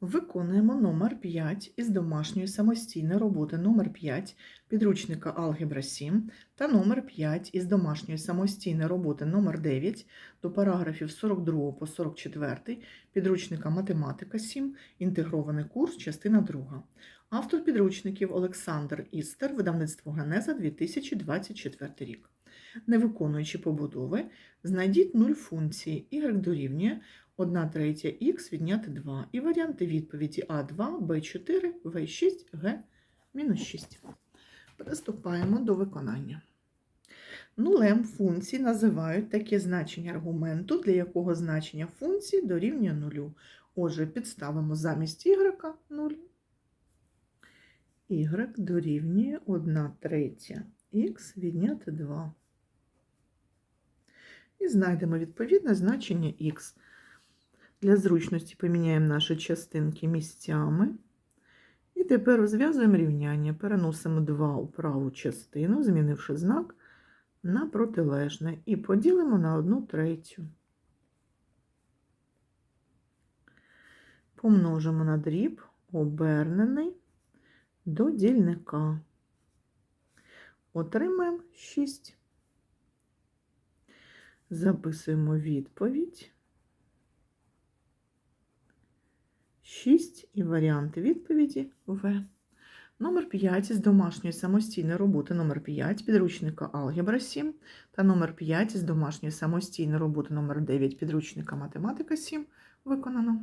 Виконуємо номер 5 із домашньої самостійної роботи номер 5 підручника Алгебра 7 та номер 5 із домашньої самостійної роботи номер 9 до параграфів 42 по 44 підручника Математика 7, інтегрований курс, частина 2. Автор підручників Олександр Істер, видавництво Генеза 2024 рік. Не виконуючи побудови, знайдіть нуль функції y дорівнює 1 третя х відняти 2 і варіанти відповіді А2, Б4, В6, Г мінус 6. Приступаємо до виконання. Нулем функції називають таке значення аргументу, для якого значення функції дорівнює нулю. Отже, підставимо замість y 0. y дорівнює 1 третя х відняти 2. І знайдемо відповідне значення х. Для зручності поміняємо наші частинки місцями. І тепер розв'язуємо рівняння. Переносимо 2 у праву частину, змінивши знак на протилежне. І поділимо на 1 третю. Помножимо на дріб, обернений до дільника. Отримаємо 6. Записуємо відповідь. 6 і варіанти відповіді В. Номер 5 з домашньої самостійної роботи номер 5 підручника Алгебра 7 та номер 5 з домашньої самостійної роботи номер 9 підручника Математика 7 виконано.